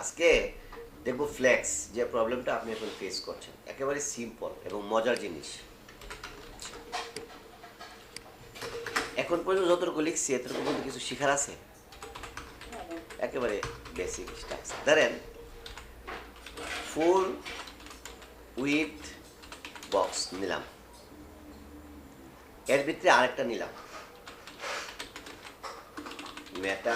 আজকে দেখব ফ্লেক্স যে প্রবলেমটা আপনি এখন ফেস করছেন। একেবারে সিম্পল এবং মজার জিনিস। এখন পর্যন্ত যতটুকু লিখছি, এতটুকু মধ্যে কিছু শিখার আছে? একেবারে বেসিক ধরেন ফুল উইথ বক্স নিলাম। এর ভিতরে আরেকটা নিলাম। বক্স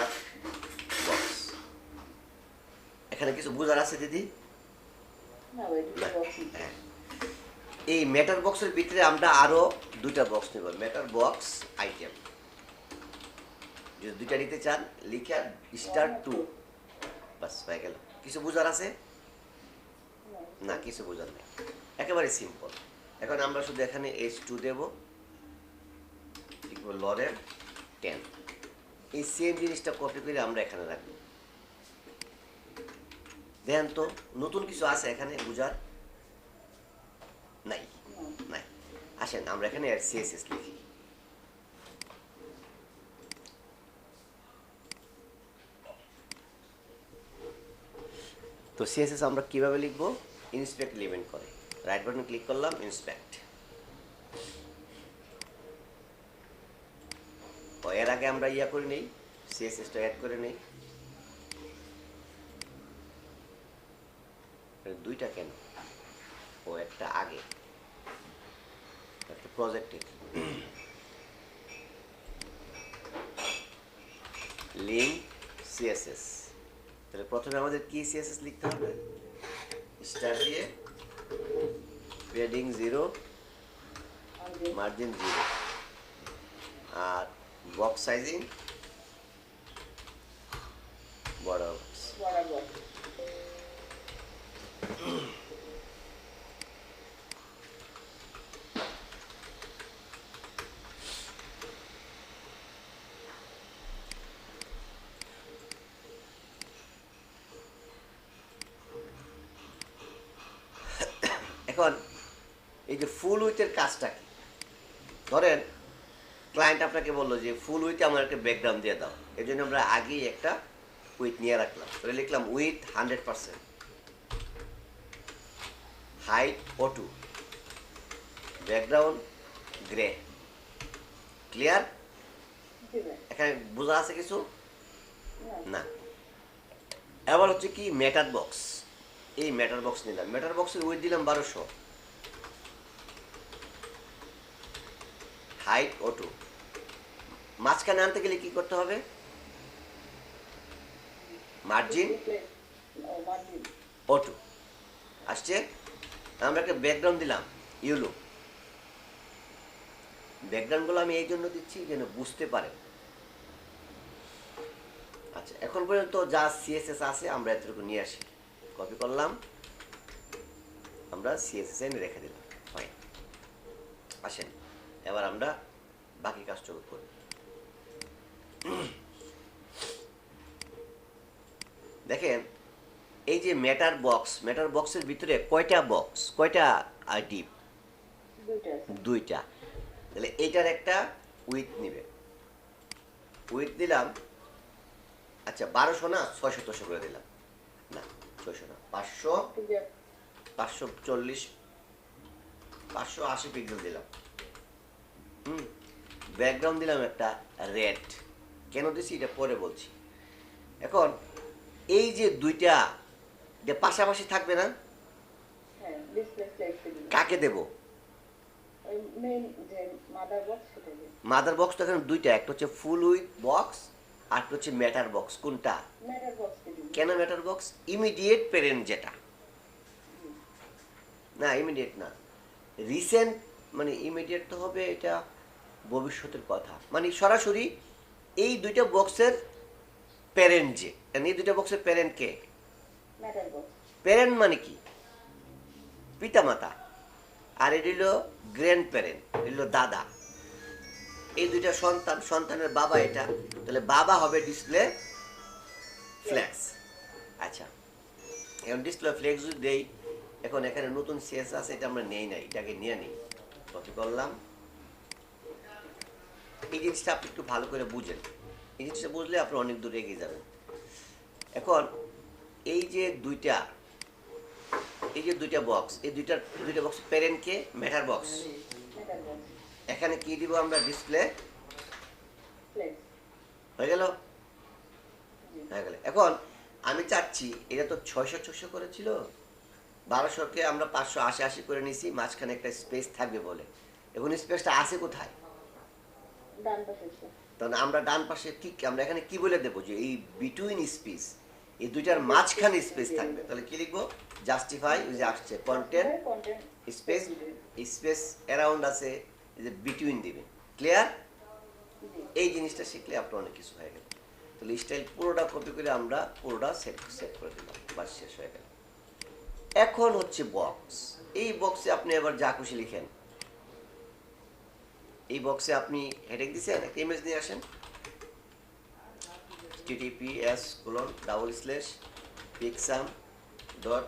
এখানে কিছু বোঝার আছে দিদি? দুটো হ্যাঁ। এই মেটার বক্সের ভিতরে আমরা আরও দুইটা বক্স নেব মেটার বক্স আইটেম যদি দুইটা নিতে চান লিখে স্টার টু বাস হয়ে গেল। কিছু বোঝার আছে? না কিছু বোঝার নেই। একেবারে সিম্পল এখন আমরা শুধু এখানে এইচ টু দেব। লিখব লরের টেন এই সেম জিনিসটা কপি করে আমরা এখানে রাখব। দেখেন তো, নতুন কিছু আছে এখানে বুঝার? নাই নাই। আসেন, আমরা এখানে সিএসএস লিখি। তো সিএসএস আমরা কীভাবে লিখব? ইন্সপেক্ট এলিমেন্ট করে। রাইট বাটন ক্লিক করলাম ইন্সপেক্ট এর আগে আমরা ইয়া করে নেই সিএসএসটা অ্যাড করে নেই। দুইটা কেন? ও একটা আগে। একটা প্রজেক্টের লিঙ্ক সিএসএস তাহলে প্রথমে আমাদের কি সিএসএস লিখতে হবে? স্টার দিয়ে পেডিং জিরো, মার্জিন জিরো। আর বক্স সাইজিং বড় বক্স এখন, এই যে ফুল উইথের কাজটা কি? ধরেন ক্লায়েন্ট আপনাকে বলল যে ফুল উইথে আমার একটা ব্যাকগ্রাউন্ড দিয়ে দাও। এই জন্য আমরা আগেই একটা উইথ নিয়ে রাখলাম। লিখলাম উইথ হান্ড্রেড পার্সেন্ট ও টু ব্যাকগ্রাউন্ড গ্রে ক্লিয়ার এখানে বোঝা আছে কিছু? না। এবার হচ্ছে কি ম্যাটার বক্স এই মেটার বক্স নিলাম। মেটার বক্সের উইথ দিলাম বারোশো। হাইট ও টু মাঝখানে আনতে গেলে কি করতে হবে? মার্জিন ও টু আসছে? আমরা একটা ব্যাকগ্রাউন্ড দিলাম, ইউলো। ব্যাকগ্রাউন্ডগুলো আমি এই জন্য দিচ্ছি যেন বুঝতে পারেন আচ্ছা এখন পর্যন্ত যা সিএসএস আছে আমরা এতটুকু নিয়ে আসি। কপি করলাম। আমরা সিএসএস এনে রেখে দিলাম। ফাইন আসেন, এবার আমরা বাকি কাজটুকু করি। দেখেন এই যে ম্যাটার বক্স ম্যাটার বক্সের ভিতরে কয়টা বক্স কয়টা ডিপ দুইটা তাহলে এইটার একটা উইথ নিবে। উইথ দিলাম। আচ্ছা বারোশো না? ছয়শো ছশো করে দিলাম। না ছয়শো না পাঁচশো। পাঁচশো চল্লিশ পাঁচশো আশি পিক্সেল দিলাম। হুম ব্যাকগ্রাউন্ড দিলাম একটা রেড কেন দিছি? এটা পরে বলছি। এখন এই যে দুইটা যে পাশাপাশি থাকবে না? হ্যাঁ কাকে দেব? মাদার বক্স তো এখানে দুইটা একটা হচ্ছে ফুল উইথ বক্স আর একটা হচ্ছে ম্যাটার বক্স কোনটা? কেন ম্যাটার বক্স ইমিডিয়েট প্যারেন্ট যেটা। না ইমিডিয়েট না। রিসেন্ট মানে ইমিডিয়েট তো হবে এটা ভবিষ্যতের কথা। মানে সরাসরি এই দুইটা বক্সের প্যারেন্ট যে। and এই দুইটা বক্সের প্যারেন্ট কে? প্যারেন্ট মানে কি? পিতামাতা। আর এটি হলো গ্র্যান্ড প্যারেন্ট হলো দাদা। এই দুইটা সন্তান, সন্তানের বাবা এটা। তাহলে বাবা হবে ডিসপ্লে ফ্ল্যাক্স আচ্ছা এখন ডিসপ্লে ফ্লেক্স যদি দেই, এখন এখানে নতুন সিএস আছে, এটা আমরা নেই না, এটাকে নিয়ে নিই। কপি করলাম। এই জিনিসটা আপনি একটু ভালো করে বুঝেন। এই জিনিসটা বুঝলে আপনি অনেক দূরে এগিয়ে যাবেন। এখন এই যে দুইটা এই যে দুইটা বক্স এই দুইটা দুইটা বক্স প্যারেন্টকে ম্যাটার বক্স এখানে কি দিব আমরা? ডিসপ্লে হয়ে গেল? হয়ে গেল। এখন আমি চাচ্ছি এটা তো ছয়শো ছশো করেছিল বারোশোকে আমরা পাঁচশো আশি আশি করে নিছি মাঝখানে একটা স্পেস থাকবে বলে। এখন স্পেসটা আছে কোথায়। তাহলে আমরা ডান পাশে ঠিক আমরা এখানে কি বলে দেবো? যে এই বিটুইন স্পেস এই দুইটার মাঝখানে স্পেস থাকবে। তাহলে কি লিখব? জাস্টিফাই ওই যে আসছে কন্টেন্ট স্পেস স্পেস অ্যারাউন্ড আছে, এই যে বিটুইন দিবে। ক্লিয়ার এই জিনিসটা শিখলে আপনার অনেক কিছু হয়ে গেল। তাহলে স্টাইল পুরোটা কপি করে আমরা পুরোটা সেট সেট করে দিলাম। বাস শেষ হয়ে গেল। এখন হচ্ছে বক্স এই বক্সে আপনি এবার যা খুশি লিখেন। এই বক্সে আপনি হেডেক দিছেন? একটা ইমেজ নিয়ে আসেন। TTPS colon double slash picsum dot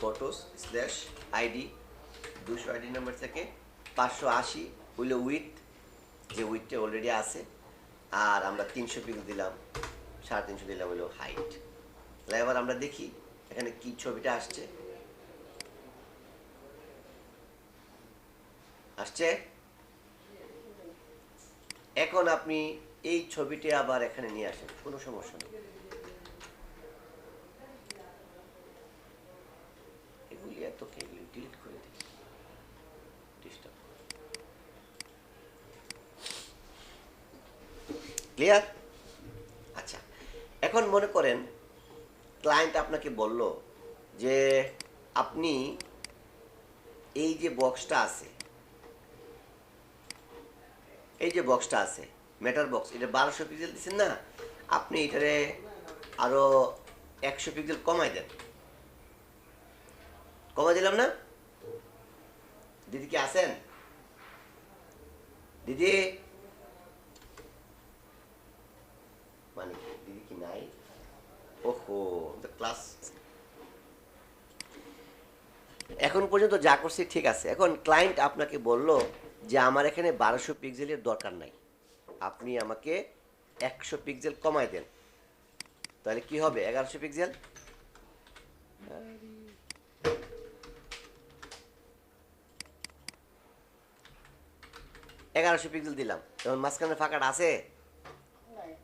photos slash ID দুশো আইডি নাম্বার থেকে পাঁচশো আশি হইল উইথ যে উইথটা অলরেডি আছে, আর আমরা তিনশো পিক্স দিলাম, সাড়ে তিনশো দিলাম হলো হাইট তাহলে এবার আমরা দেখি এখানে কি ছবিটা আসছে। আসছে? এখন আপনি এই ছবিটি আবার এখানে নিয়ে আসেন, কোনো সমস্যা নেই। এগুলি এত ডিলিট করে দিই। ডিস্টার্ব ক্লিয়ার আচ্ছা এখন মনে করেন ক্লায়েন্ট আপনাকে বলল যে আপনি এই যে বক্সটা আছে, এই যে বক্সটা আছে মেটার বক্স এটা বারোশো পিক্সেল দিচ্ছেন না? আপনি এটারে আরও একশো পিক্সেল কমাই দেন। কমাই দিলাম না? দিদি কি আছেন? দিদি? মানে দিদি কি নাই? ওহো ক্লাস এখন পর্যন্ত যা করছি ঠিক আছে। এখন ক্লায়েন্ট আপনাকে বলল যে আমার এখানে বারোশো পিক্সেলের দরকার নাই। আপনি আমাকে একশো পিক্সেল কমাই দেন। তাহলে কি হবে? এগারোশো পিক্সেল এগারোশো পিক্সেল দিলাম। এখন মাঝখানে ফাঁকাটা আছে?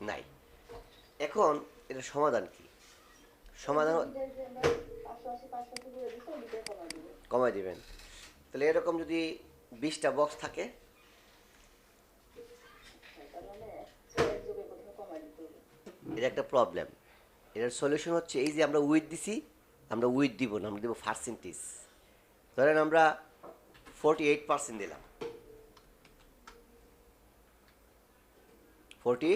নাই। এখন এটা সমাধান কি? সমাধান হ- দুইটার যে আমরা পাঁচশো আশি, পাঁচশো আশি করে দিছি, ওই দুইটা কমাই দিবো। কমাই দিবেন। তাহলে এরকম যদি বিশটা বক্স থাকে তার মানে এক যুগে প্রথমে কমাই দিতে হবে। এটা একটা প্রবলেম এটার সলিউশন হচ্ছে এই যে আমরা উইথ দিছি, আমরা উইথ দিব না, আমরা দিব পার্সেন্টেজ ধরেন আমরা ফোরটি এইট পার্সেন্ট দিলাম। ফোরটি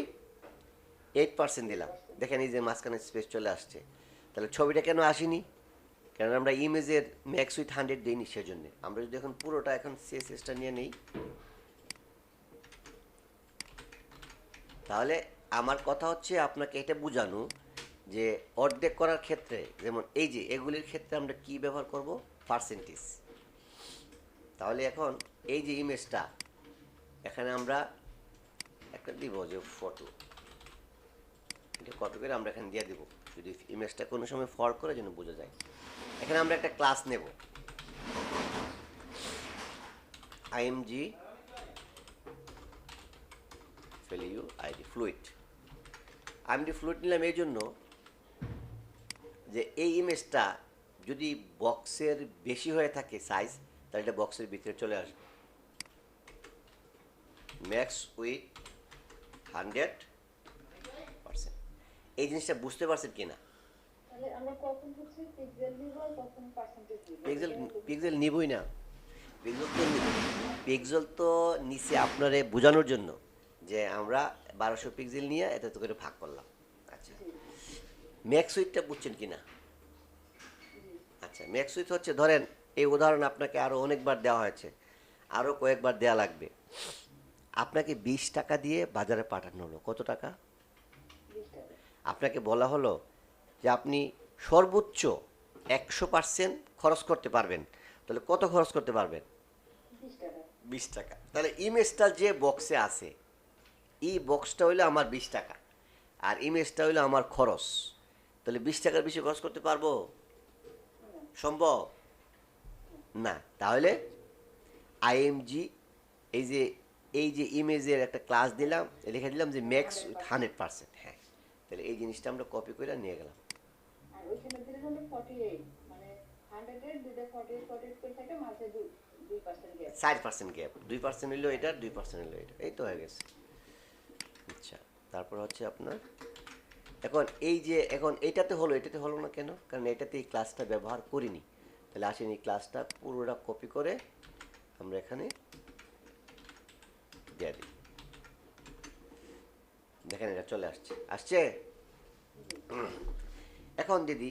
এইট পার্সেন্ট দিলাম। দেখেন এই যে মাঝখানে স্পেস চলে আসছে। তাহলে ছবিটা কেন আসেনি? কারণ আমরা ইমেজের ম্যাক্স উইথ হান্ড্রেড দিইনি সেজন্য? আমরা যদি এখন পুরোটা এখন সিএসএসটা নিয়ে নিই, তাহলে আমার কথা হচ্ছে আপনাকে এটা বোঝানো যে অর্ধেক করার ক্ষেত্রে, যেমন এই যে এগুলির ক্ষেত্রে আমরা কি ব্যবহার করব? পার্সেন্টেজ। তাহলে এখন এই যে ইমেজটা, এখানে আমরা একটা দিব যে ফটো। এটা কপি করে আমরা এখানে দিয়ে দিব? যদি ইমেজটা কোনো সময় ফল্ট করে যেন বোঝা যায়। এখানে আমরা একটা ক্লাস নেব। IMG value ID fluid. IMD fluid নিলাম এই জন্য যে এই ইমেজটা যদি বক্সের বেশি হয়ে থাকে সাইজ তাহলে এটা বক্সের ভিতরে চলে আসবে। ম্যাক্স উইথ হান্ড্রেড পার্সেন্ট এই জিনিসটা বুঝতে পারছেন কি না পিক্সেল পিক্সেল নিবই না। পিক্সেল তো পিক্সেল তো নিচে আপনারে বোঝানোর জন্য যে আমরা বারোশো পিক্সেল নিয়ে এত তো করে ভাগ করলাম। আচ্ছা। ম্যাক্স উইথটা বুঝছেন কি না আচ্ছা ম্যাক্স উইথ হচ্ছে ধরেন এই উদাহরণ আপনাকে আরও অনেকবার দেওয়া হয়েছে। আরও কয়েকবার দেওয়া লাগবে। আপনাকে বিশ টাকা দিয়ে বাজারে পাঠানো হলো। কত টাকা? আপনাকে বলা হলো যে আপনি সর্বোচ্চ একশো পার্সেন্ট খরচ করতে পারবেন। তাহলে কত খরচ করতে পারবেন? বিশ টাকা। বিশ টাকা। তাহলে ইমেজটা যে বক্সে আছে এই বক্সটা হইল আমার বিশ টাকা। আর ইমেজটা হইল আমার খরচ। তাহলে বিশ টাকার বেশি খরচ করতে পারব? সম্ভব? না। তাহলে আইএমজি এই যে এই যে ইমেজের একটা ক্লাস দিলাম লিখে দিলাম যে ম্যাক্স উইথ হান্ড্রেড পার্সেন্ট হ্যাঁ। তাহলে এই জিনিসটা আমরা কপি করে নিয়ে গেলাম। মানে ষাট পার্সেন্ট গ্যাপ দুই পার্সেন্ট হইল এটা দুই পার্সেন্ট হইল এটা। এই তো হয়ে গেছে। আচ্ছা তারপর হচ্ছে আপনার, এখন এই যে, এখন এইটাতে হলো, এটাতে হলো না কেন? কারণ এটাতে এই ক্লাসটা ব্যবহার করিনি। তাহলে আসেন এই ক্লাসটা পুরোটা কপি করে আমরা এখানে দিয়ে দিই। দেখেন এটা চলে আসছে। আসছে? এখন দিদি,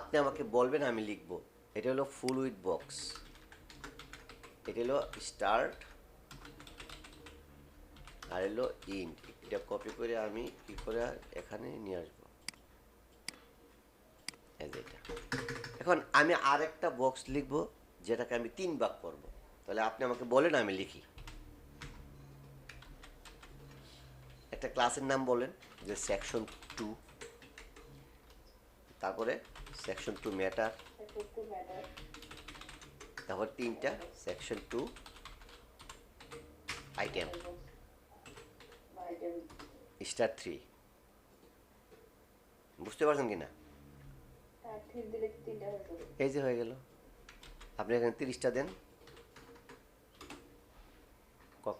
আপনি আমাকে বলবেন আমি লিখব। এটা হলো ফুল উইথ বক্স এটা হলো স্টার্ট আর হলো ইন্ট এটা কপি করে আমি কি করে এখানে নিয়ে আসব? এটা। এখন আমি আরেকটা বক্স লিখব যেটাকে আমি তিন ভাগ করব। তাহলে আপনি আমাকে বলেন আমি লিখি। একটা ক্লাসের নাম বলেন যে সেকশন টু তারপরে সেকশন টু ম্যাটার তারপর তিনটা section two item star three বুঝতে পারছেন কি না তার ঠিক দিলে তিনটা এই যে হয়ে গেল। আপনি এখানে তিরিশটা দেন।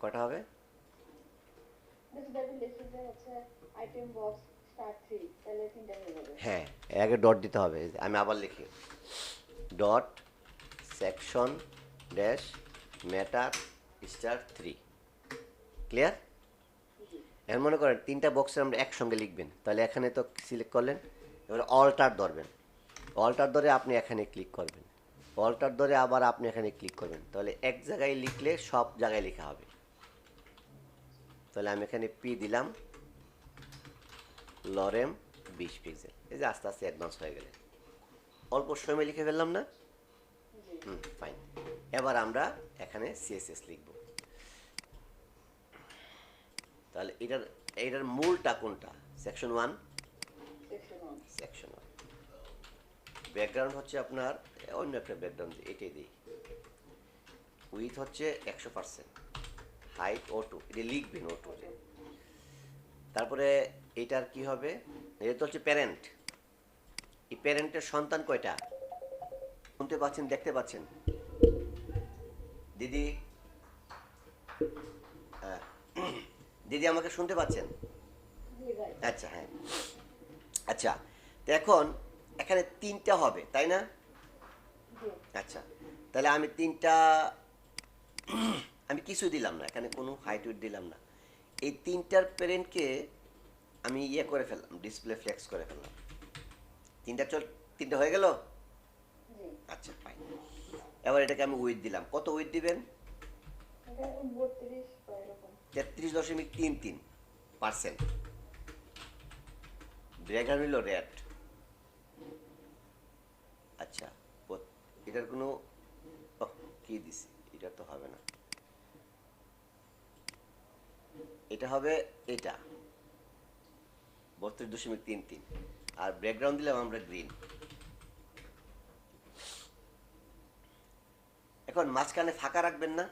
কটা হবে? হ্যাঁ আগে ডট দিতে হবে। আমি আবার লিখি। Dot section dash matter star three clear এখন মনে করেন তিনটা বক্সে আমরা একসঙ্গে লিখবেন। তাহলে এখানে তো সিলেক্ট করলেন, এবার অল্টার ধরবেন। অল্টার ধরে আপনি এখানে ক্লিক করবেন। অল্টার ধরে আবার আপনি এখানে ক্লিক করবেন। তাহলে এক জায়গায় লিখলে সব জায়গায় লেখা হবে। তাহলে আমি এখানে পি দিলাম লরেম বিশ পিক্সেল এই যে আস্তে আস্তে অ্যাডভান্স হয়ে গেলে অল্প সময় লিখে ফেললাম না? হুম ফাইন এবার আমরা এখানে সিএসএস লিখব। তাহলে এটার এটার মূলটা কোনটা? Section one section one background হচ্ছে আপনার অন্য একটা ব্যাকগ্রাউন্ড এটাই দিই উইথ হচ্ছে একশো পার্সেন্ট হাইট ও টু এটা লিখবেন ও টু তারপরে এটার কি হবে? এটা তো হচ্ছে প্যারেন্ট এই প্যারেন্টের সন্তান কয়টা? শুনতে পাচ্ছেন দেখতে পাচ্ছেন? দিদি। দিদি আমাকে শুনতে পাচ্ছেন? আচ্ছা হ্যাঁ। আচ্ছা তো এখন এখানে তিনটা হবে তাই না? আচ্ছা তাহলে আমি তিনটা আমি কিছু দিলাম না এখানে কোনো হাইট উইট দিলাম না। এই তিনটার প্যারেন্টকে আমি ইয়ে করে ফেললাম ডিসপ্লে ফ্লেক্স করে ফেললাম। তিনটা চল তিনটা হয়ে গেল? আচ্ছা ফাইন এবার এটাকে আমি উইথ দিলাম। কত উইথ দিবেন? তেত্রিশ দশমিক তিন তিন পার্সেন্ট ড্রেগার হইল রেট আচ্ছা এটার কোনো কি দিছি? এটা তো হবে না। এটা হবে এটা। বত্রিশ দশমিক তিন তিন। আর ব্যাকগ্রাউন্ড দিলাম আমরা গ্রিন এখন মাঝখানে ফাঁকা রাখবেন না।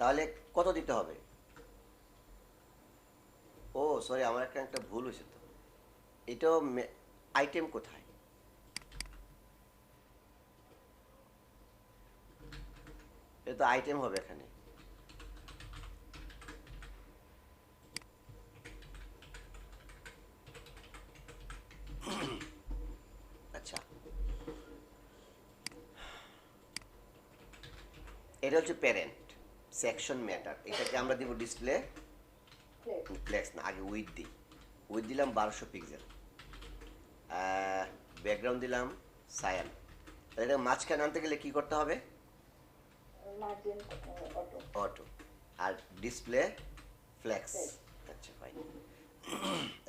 তাহলে কত দিতে হবে? ও সরি আমার একটা একটা ভুল হয়েছে তো। এটাও আইটেম কোথায়? এটা তো আইটেম হবে এখানে। আচ্ছা। এটা হচ্ছে প্যারেন্ট সেকশন ম্যাটার এটাকে আমরা দিব ডিসপ্লে ফ্লেক্স না, আগে উইথ দিই। উইথ দিলাম বারোশো পিক্সেল ব্যাকগ্রাউন্ড দিলাম সায়ান এটা মাঝখানে আনতে গেলে কি করতে হবে? অটো আর ডিসপ্লে ফ্লেক্স আচ্ছা ফাইন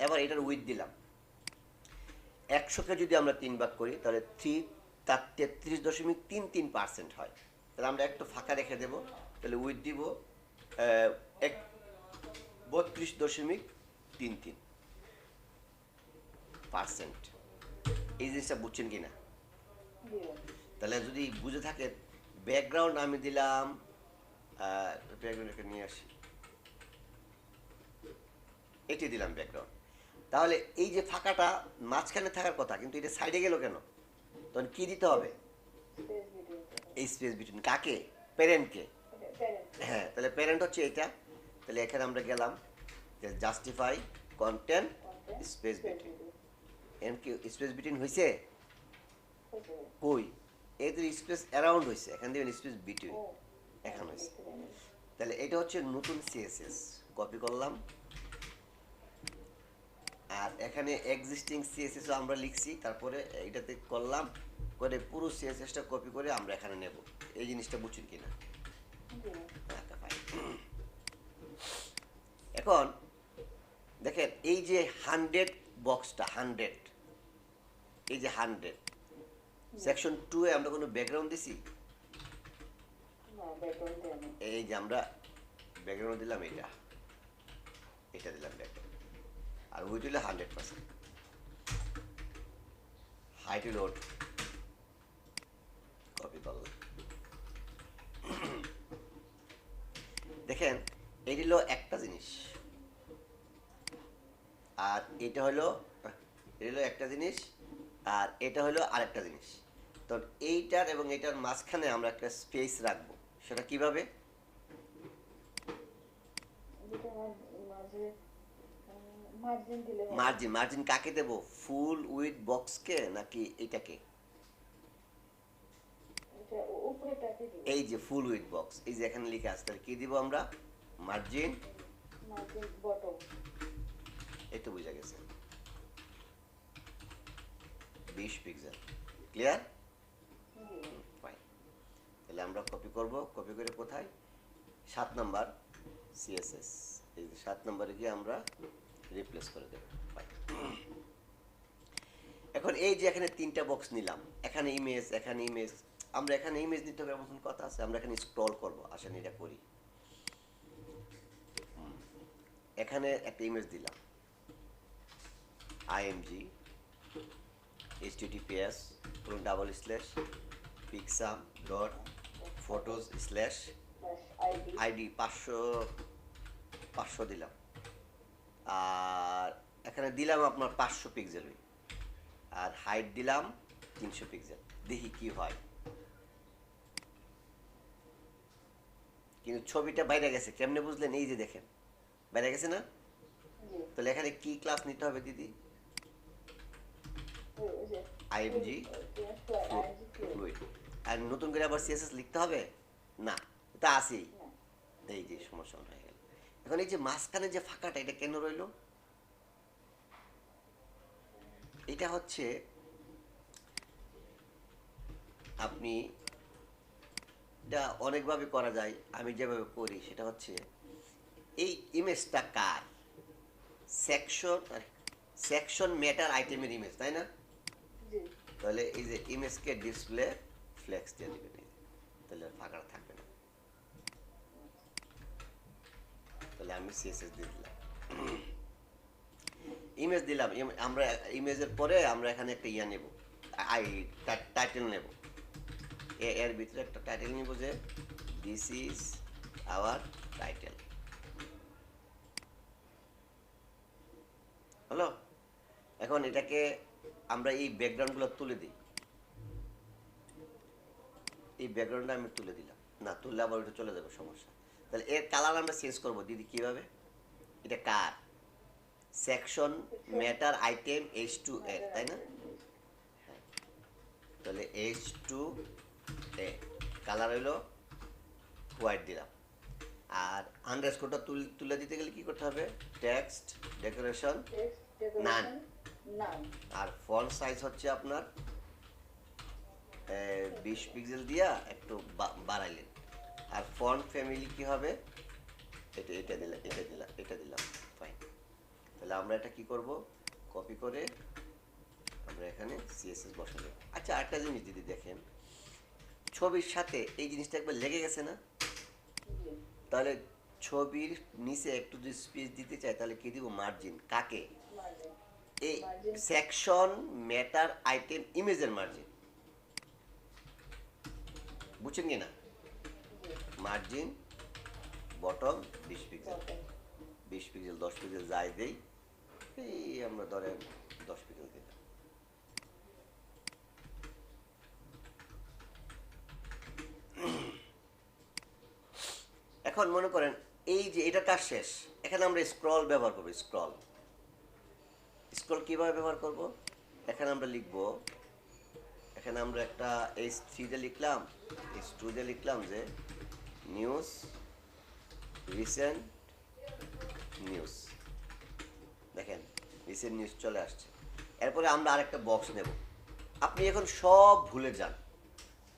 এবার এটার উইথ দিলাম। একশোকে যদি আমরা তিন ভাগ করি, তাহলে থ্রি, তার তেত্রিশ দশমিক তিন তিন পার্সেন্ট হয়। তাহলে আমরা একটু ফাঁকা রেখে দেবো। তাহলে উইথ দিব এক, বত্রিশ দশমিক তিন তিন। পার্সেন্ট। এই জিনিসটা বুঝছেন কি না তাহলে যদি বুঝে থাকে ব্যাকগ্রাউন্ড আমি দিলাম ব্যাকগ্রাউন্ডকে নিয়ে আসি। এটি দিলাম ব্যাকগ্রাউন্ড তাহলে এই যে ফাঁকাটা, মাঝখানে থাকার কথা, কিন্তু এটা সাইডে গেল কেন? তখন কি দিতে হবে? এই স্পেস বিটুইন কাকে? প্যারেন্টকে প্যারেন্ট হ্যাঁ তাহলে প্যারেন্ট হচ্ছে এটা তাহলে এখানে আমরা গেলাম যে জাস্টিফাই কন্টেন্ট স্পেস বিটুইন এন কি স্পেস বিটুইন হয়েছে কই? তো স্পেস অ্যারাউন্ড হয়েছে এখান থেকে স্পেস বিটুইন এখন হয়েছে তাহলে এটা হচ্ছে নতুন সিএসএস কপি করলাম। আর এখানে এক্সিস্টিং সিএসএস আমরা লিখছি তারপরে এটাতে করলাম করে পুরো সিএসএসটা কপি করে আমরা এখানে নেব। এই জিনিসটা বুঝছেন কিনা. এখন দেখেন এই যে হান্ড্রেড বক্সটা হান্ড্রেড এই যে হান্ড্রেড সেকশন টু এ আমরা কোনো ব্যাকগ্রাউন্ড দিছি? এই যে আমরা ব্যাকগ্রাউন্ড দিলাম এটা এটা দিলাম ব্যাকগ্রাউন্ড আর উইট হলো hundred percent. Height load copy করলাম। দেখেন এটি হলো একটা জিনিস। আর এটা হলো এটা হলো একটা জিনিস আর এটা হলো আরেকটা জিনিস। তো এইটার এবং এটার মাঝখানে আমরা একটা স্পেস রাখব। সেটা কীভাবে? মার্জিন মার্জিন মার্জিন কাকে দেব? ফুল উইথ বক্সকে নাকি এটাকে এটা উপরেটাকে দিই এই যে ফুল উইথ বক্স এই যে এখানে লিখে আসতে কি দিব আমরা? মার্জিন এই তো বুঝা গেছে। বিশ পিক্সেল ক্লিয়ার ফাইন তাহলে আমরা কপি করব কপি করে কোথায়? সাত নাম্বার সিএসএস এই সাত নম্বরে গিয়ে আমরা রিপ্লেস করে দেব. এখন এই যে এখানে তিনটা বক্স নিলাম এখানে ইমেজ এখানে ইমেজ আমরা এখানে ইমেজ নিতে হবে, এমন কথা আছে, আমরা এখানে স্ক্রল করব, আসেন এটা করি। এখানে একটা ইমেজ দিলাম। আইএমজি এইচটিটিপিএস পুরো double slash picsum dot photos slash ID পাঁচশো পাঁচশো দিলাম। আর এখানে দিলাম আপনার পাঁচশো পিক্সেল আর হাইট দিলাম তিনশো পিক্সেল দেখি কি হয়। কিন্তু ছবিটা বাইরে গেছে, কেমনে বুঝলেন? এই যে দেখেন। বাইরে গেছে না? তাহলে এখানে কি ক্লাস নিতে হবে দিদি? আইএমজি ফ্লুইড আর নতুন করে আবার সিএসএস লিখতে হবে? না তা আছেই। না এই যে সমস্যা হয়ে গেল। এখন এই যে মাঝখানে যে ফাঁকাটা, এটা কেন রইল? এটা হচ্ছে আপনি এটা অনেকভাবে করা যায় আমি যেভাবে করি সেটা হচ্ছে এই ইমেজটা কার? সেকশন সেকশন ম্যাটার আইটেমের ইমেজ তাই না? তাহলে এই যে ইমেজকে ডিসপ্লে ফ্লেক্স দিয়ে দিবেন তাহলে ফাঁকা থাকবে না। তাহলে আমি সিএসএস দিয়ে দিলাম। ইমেজ দিলাম আমরা ইমেজের পরে আমরা এখানে একটা ইয়া নেব আই টাইটেল নেব। এর ভিতরে একটা টাইটেল নিব যে দিস ইজ আওয়ার টাইটেল হলো? এখন এটাকে আমরা এই ব্যাকগ্রাউন্ডগুলো তুলে দিই। এই ব্যাকগ্রাউন্ডটা আমি তুলে দিলাম। না, তুললে আবার ওটা চলে যাবে, সমস্যা। তাহলে এর কালার আমরা চেঞ্জ করব, দিদি, কীভাবে? এটা কার? Section matter item H two এর তাই না? হ্যাঁ। তাহলে এইচ টু এ কালার হইল হোয়াইট দিলাম। আর আন্ডারস্কোরটা তুলে দিতে গেলে কি করতে হবে? Text decoration none. আর ফন্ট সাইজ হচ্ছে আপনার বিশ পিক্সেল দিয়া একটু বাড়াইলেন। আর ফন্ট ফ্যামিলি কি হবে? এটা এটা দিলাম এটা দিলাম এটা দিলাম। ফাইন তাহলে আমরা এটা কি করব? কপি করে আমরা এখানে সিএসএস বসাবো। আচ্ছা আরেকটা জিনিস যদি দেখেন। ছবির সাথে এই জিনিসটা একবার লেগে গেছে না? তাহলে ছবির নিচে একটু যদি স্পেস দিতে চাই, তাহলে কি দিব? মার্জিন কাকে? এই. সেকশন ম্যাটার আইটেম ইমেজের মার্জিন বুঝছেন কি না? মার্জিন বটম বিশ পিক্সেল বিশ পিক্সেল দশ পিক্সেল যাই দেই, এই আমরা ধরেন দশ পিক্সেল দিলাম। এখন মনে করেন, এই যে এটা কাজ শেষ। এখানে আমরা স্ক্রল ব্যবহার করব স্ক্রল স্ক্রল কীভাবে ব্যবহার করব? এখানে আমরা লিখব, এখানে আমরা একটা এইচ থ্রিতে লিখলাম এইচ টুতে লিখলাম যে নিউজ রিসেন্ট নিউজ দেখেন রিসেন্ট নিউজ চলে আসছে। এরপরে আমরা আরেকটা বক্স নেব। আপনি এখন সব ভুলে যান।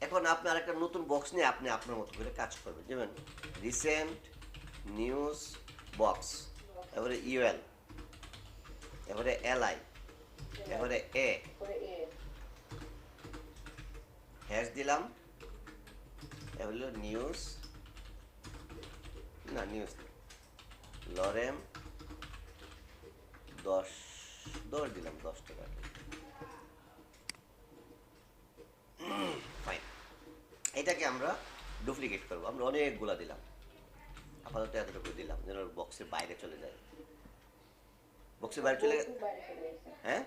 এখন আপনি আরেকটা নতুন বক্স নিয়ে আপনি আপনার মতো করে কাজ করবেন যেমন রিসেন্ট নিউজ বক্স এবারে ইউএল এবারে এলআই এবারে এ হ্যাশ দিলাম এ হলো নিউজ না নিউজ। লরেম, দশ দশ দিলাম, দশ টাকা এটাকে আমরা ডুপ্লিকেট করব। আমরা অনেকগুলা দিলাম। আপাতত এতটুকু দিলাম যেন বক্সের বাইরে চলে যায়। বক্সের বাইরে চলে হ্যাঁ?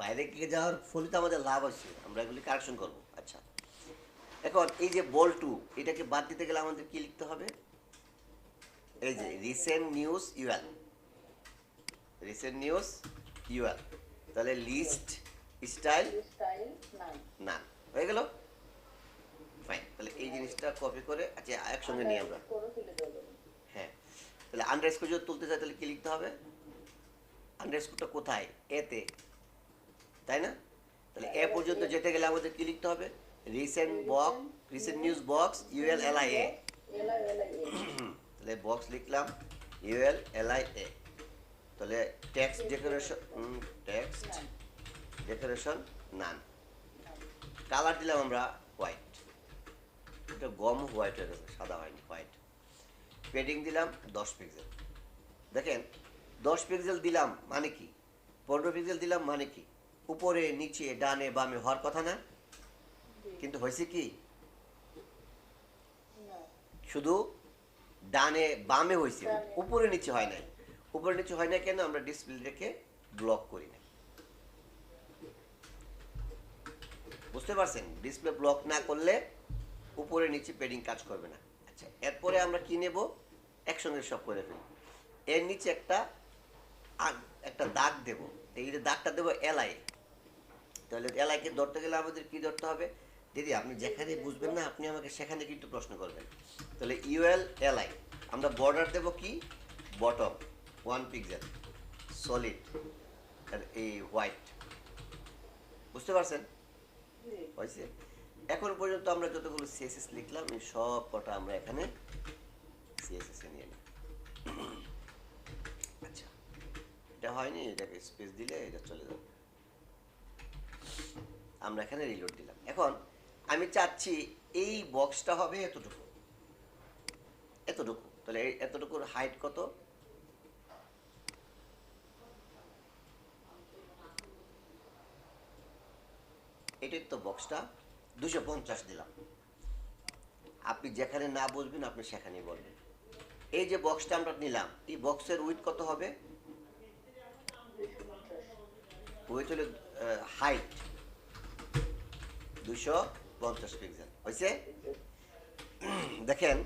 বাইরে গিয়ে যাওয়ার ফলে তো আমাদের লাভ আছে আমরা এগুলি কারেকশন করব। আচ্ছা। এখন এই যে বল টু এটাকে বাদ দিতে গেলে আমাদের কি লিখতে হবে? এই যে recent news UL recent news UL তাহলে লিস্ট স্টাইল? স্টাইল নাম না হয়ে গেল? ফাইন তাহলে এই জিনিসটা কপি করে আচ্ছা একসঙ্গে নিয়ে আমরা। দেবো। হ্যাঁ। তাহলে আন্ডারস্কোর যদি তুলতে চাই তাহলে কি লিখতে হবে? আন্ডারস্কোরটা কোথায়? এতে তাই না? তাহলে এ পর্যন্ত যেতে গেলে আমাদের কি লিখতে হবে? Recent box recent news box UL L I a তাহলে বক্স লিখলাম ইউএল এল আই এ তাহলে text decoration text decoration none colour দিলাম আমরা হোয়াইট এটা গম হোয়াইট হয়ে গেছে সাদা হয়নি হোয়াইট পেডিং দিলাম দশ পিক্সেল দেখেন দশ পিক্সেল দিলাম মানে কি? পনেরো পিক্সেল দিলাম মানে কি? উপরে নিচে ডানে বামে হওয়ার কথা না? কিন্তু হয়েছে কি? শুধু ডানে বামে হয়েছে উপরে নিচে হয় নাই। উপরে নিচে হয় না কেন? আমরা ডিসপ্লে ডিসপ্লেটাকে ব্লক করি না বুঝতে পারছেন? ডিসপ্লে ব্লক না করলে উপরে নিচে পেডিং কাজ করবে না। আচ্ছা এরপরে আমরা কি নেব? একসঙ্গে সব করে ফেলি। এর নিচে একটা একটা দাগ দেব। এই যে দাগটা দেবো এলাই তাহলে এলাইকে ধরতে গেলে আমাদের কি ধরতে হবে? দিদি, আপনি যেখানে বুঝবেন না, আপনি আমাকে সেখানে কিন্তু প্রশ্ন করবেন। তাহলে ইউএল এলআই আমরা বর্ডার দেব কি? বটম ওয়ান পিক্সেল সলিড এই হোয়াইট বুঝতে পারছেন? হয়েছে। এখন পর্যন্ত আমরা যতগুলো সিএসএস লিখলাম, এই সব কটা আমরা এখানে সিএসএস এ নিয়ে আচ্ছা এটা হয়নি, এটাকে স্পেস দিলে এটা চলে যাবে। আমরা এখানে রিলোড দিলাম। এখন আমি চাচ্ছি এই বক্সটা হবে এতটুকু। এতটুকু, তাহলে এতটুকুর হাইট কত? এটাই তো বক্সটা দুশো পঞ্চাশ দিলাম। আপনি যেখানে না বুঝবেন আপনি সেখানেই বলবেন এই যে বক্সটা আমরা নিলাম, এই বক্সের উইথ কত হবে? উইথ হলো হাইট দুশো পঞ্চাশ পিক্সেল হয়েছে দেখেন,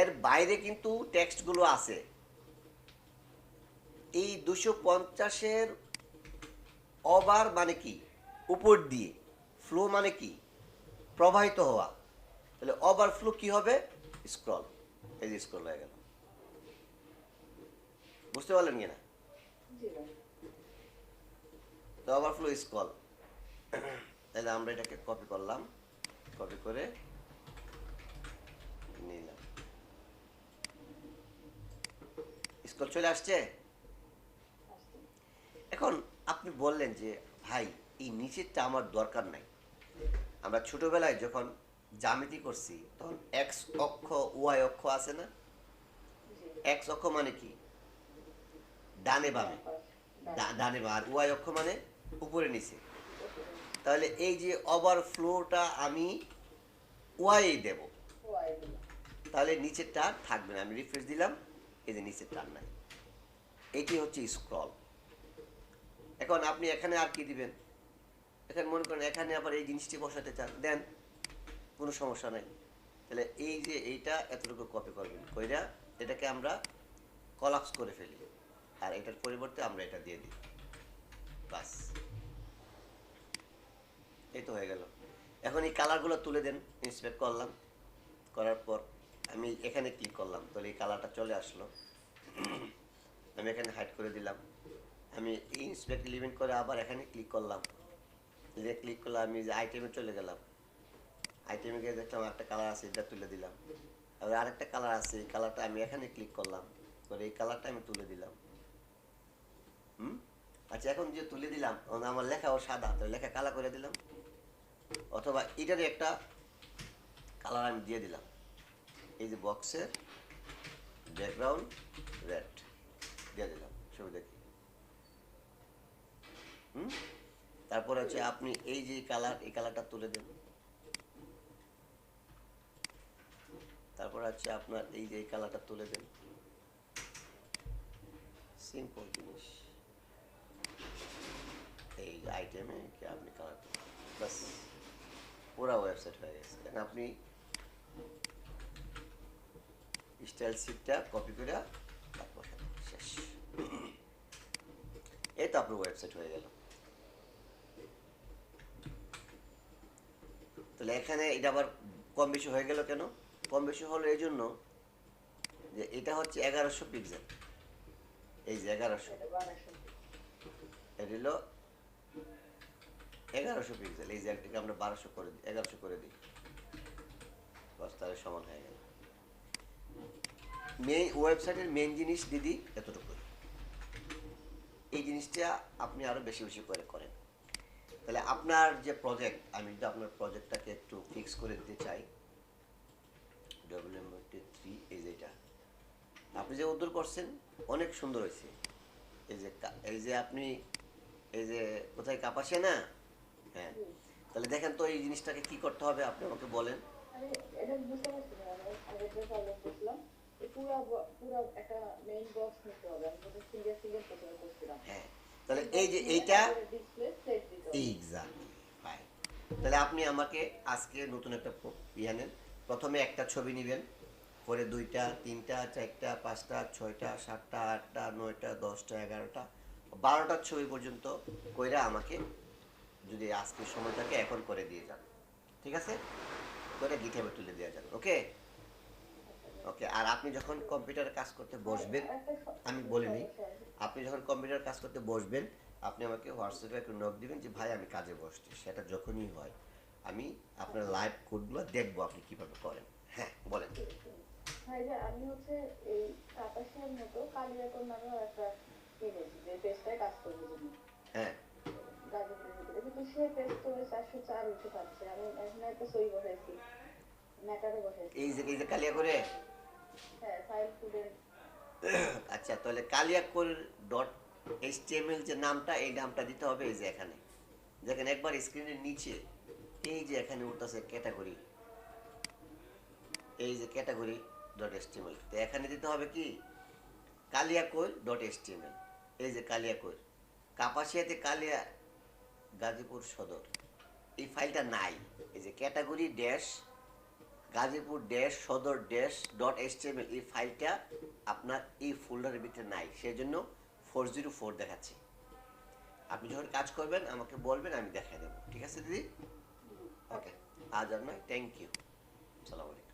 এর বাইরে কিন্তু টেক্সটগুলো আছে। এই দুশো পঞ্চাশের ওভার মানে কি? উপর দিয়ে। ফ্লো মানে কি? প্রবাহিত হওয়া। তাহলে ওভারফ্লো কি হবে? স্ক্রল এই যে স্ক্রল হয়ে গেল। বুঝতে পারলেন কি না? তো ওভারফ্লো স্কল তাহলে আমরা এটাকে কপি করলাম। কপি করে নিলাম। স্কল চলে আসছে। এখন আপনি বললেন যে ভাই এই নিচেরটা আমার দরকার নাই। আমরা ছোটবেলায় যখন জ্যামিতি করছি, তখন এক্স অক্ষ ওয়াই অক্ষ আছে না? এক্স অক্ষ মানে কি? ডানে বামে। ডানে বা, আর ওয়াই অক্ষ মানে উপরে নিচে। তাহলে এই যে ওভার ওভারফ্লোটা আমি ওয়াই দেব। তাহলে নিচের টার থাকবে না। আমি রিফ্রেশ দিলাম, এই যে নিচের টার নাই। এটি হচ্ছে স্ক্রল এখন আপনি এখানে আর কি দিবেন? এখানে মনে করেন এখানে আবার এই জিনিসটি বসাতে চান, দেন কোনো সমস্যা নাই। তাহলে এই যে এইটা এতটুকু কপি করবেন, কইরা এটাকে আমরা কলাপস করে ফেলি, আর এটার পরিবর্তে আমরা এটা দিয়ে দিই। বাস। এই তো হয়ে গেল। এখন এই কালারগুলো তুলে দেন ইন্সপেক্ট করলাম। করার পর আমি এখানে ক্লিক করলাম, তাহলে এই কালারটা চলে আসলো। আমি এখানে হাইড করে দিলাম। আমি ইন্সপেক্ট ইলিমেন্ট করে আবার এখানে ক্লিক করলাম। যে ক্লিক করলাম আমি যে আইটেমে চলে গেলাম। আইটেমে গিয়ে দেখলাম একটা কালার আছে, এটা তুলে দিলাম। আবার আরেকটা কালার আছে, এই কালারটা আমি এখানে ক্লিক করলাম। করে এই কালারটা আমি তুলে দিলাম। হুম? আচ্ছা এখন যে তুলে দিলাম আমার ও সাদা তো লেখা কালা করে দিলাম। অথবা এটারই একটা কালার আমি দিয়ে দিলাম। এই যে বক্সের ব্যাকগ্রাউন্ড রেড দিয়ে দিলাম। সুবিধা কি হুম? তারপর হচ্ছে আপনি এই যে কালার এই কালারটা তুলে দেবেন। তারপর হচ্ছে আপনার এই যে কালারটা তুলে দেন সিম্পল জিনিস। এই আইটেমে আপনি কালার বাস পুরো ওয়েবসাইট হয়ে গেছে। এখন আপনি স্টাইল সিটটা কপি করে তারপর শেষ। এই তো আপনার ওয়েবসাইট হয়ে গেল। তাহলে এখানে এটা আবার কম বেশি হয়ে গেল কেন? কম বেশি হলো এই জন্য যে এটা হচ্ছে এগারোশো পিক্সেল এই যে এগারোশো। এটা হলো এগারোশো পিক্সেল এই যে একটাকে আমরা বারোশো করে দিই এগারোশো করে দিই। বাস তাহলে সমান হয়ে গেল। মেইন ওয়েবসাইটের মেইন জিনিস দিদি এতটুকু এই জিনিসটা আপনি আরও বেশি বেশি করে করেন। তাহলে আপনার যে প্রজেক্ট আমি যদি আপনার প্রজেক্টটাকে একটু ফিক্স করে দিতে চাই ডব্লিউ এম থ্রি এই যে এটা। আপনি যে উদ্ধার করছেন অনেক সুন্দর হয়েছে। এই যে এই যে আপনি এই যে কোথায় কাপাসে না? হ্যাঁ। তাহলে দেখেন তো এই জিনিসটাকে কি করতে হবে আপনি আমাকে বলেন। হ্যাঁ। তাহলে এই যে এইটা এক্সাক্টলি ফাইন তাহলে আপনি আমাকে আজকে নতুন একটা ইয়ে নেন। প্রথমে একটা ছবি নেবেন, পরে দুইটা, তিনটা, চারটা, পাঁচটা, ছয়টা, সাতটা, আটটা, নয়টা, দশটা, এগারোটা, বারোটা ছবি পর্যন্ত কইরা আমাকে যদি আজকে সময় থাকে, এখন করে দিয়ে যান। ঠিক আছে? করে গিটাবে তুলে দিয়ে যান ওকে ওকে আর আপনি যখন কম্পিউটারে কাজ করতে বসবেন স- আমি বলিনি আপনি যখন কম্পিউটার কাজ করতে বসবেন আপনি আমাকে হোয়াটসঅ্যাপে একটু নক দিবেন যে ভাই আমি কাজে বসছি। সেটা যখনই হয় আমি আপনার লাইভ কোডগুলো দেখব আপনি কীভাবে করেন। হ্যাঁ বলেন। ভাই আমি হচ্ছে এই মতো কালিয়াকর নামেও একটা কিনেছি যে পেজটায় কাজ করব জন্য হ্যাঁ। গাজীপুরের ভিতরে। কিন্তু সে পেজ তো চারশো চার উঠে পাচ্ছে আমি একটা সই বসাইছি। ম্যাটারে বসাইছি। এই যে এই যে কালিয়া করে হ্যাঁ আচ্ছা তাহলে কালিয়াকোর ডট এইচটিএমএল যে নামটা, এই নামটা দিতে হবে এই যে এখানে। দেখেন একবার স্ক্রিনের নিচে, এই যে এখানে উঠতেছে ক্যাটাগরি এই যে ক্যাটাগরি ডট এসটিএমএল তো এখানে দিতে হবে কি? কালিয়াকোর ডট এসটিএমএল এই যে কালিয়াকোর। কাপাসিয়াতে কালিয়া গাজীপুর সদর। এই ফাইলটা নাই। এই যে category dash Gazipur dash Sadar dash dot HTML এই ফাইলটা আপনার এই ফোল্ডারের ভিতরে নাই। সেই জন্য ফোর জিরো ফোর দেখাচ্ছি। আপনি যখন কাজ করবেন, আমাকে বলবেন, আমি দেখাই দেবো। ঠিক আছে, দিদি? ওকে আজ আর থ্যাংক ইউ সালাম আলাইকুম।